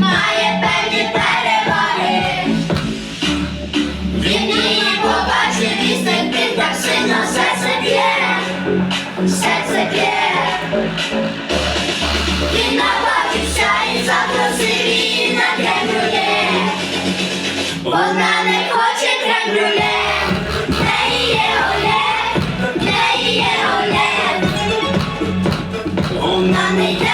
має певні переваги. Він її побачив і так сильно все це б'є, все це б'є. Він наважився і запросив її на. Вона не хоче кремлює. Не є оле, не є оле. Вона не йде.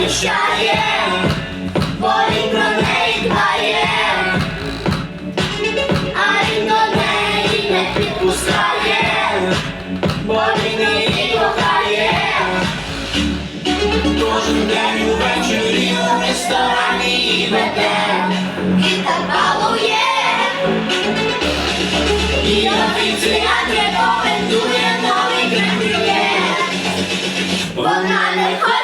захищає, бо він про неї дбає, а він до неї не підпускає, бо він її кохає. Кожен день увечері у ресторані її веде, він так балує, і офіціант рекомендує новий крем-брюле. Вона не хоче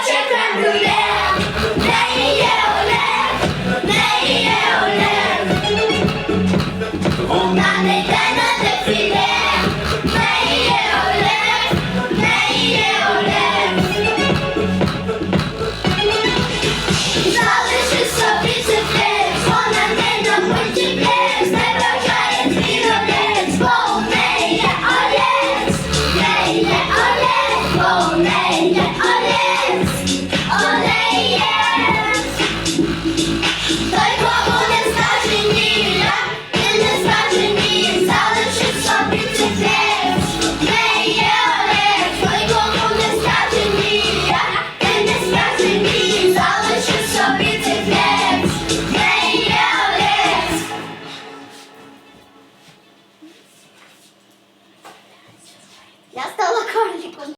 Ya está